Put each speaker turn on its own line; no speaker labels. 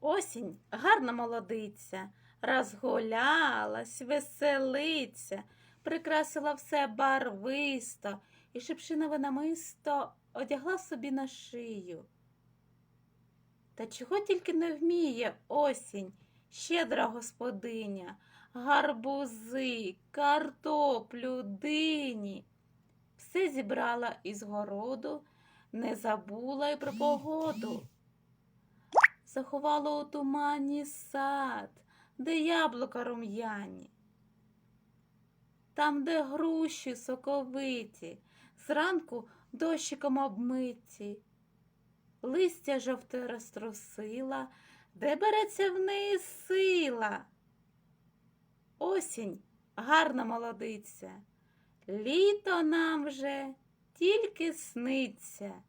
Осінь гарна молодиця, розгулялась, веселиться, прикрасила все барвисто і шипшинове намисто одягла собі на шию. Та чого тільки не вміє осінь, щедра господиня, гарбузи, картоплю, дині. Все зібрала із городу, не забула й про погоду. Заховала у тумані сад, де яблука рум'яні. Там, де груші соковиті, зранку дощиком обмиті. Листя жовте розтрусила, де береться в неї сила. Осінь гарна молодиця, літо нам вже тільки сниться.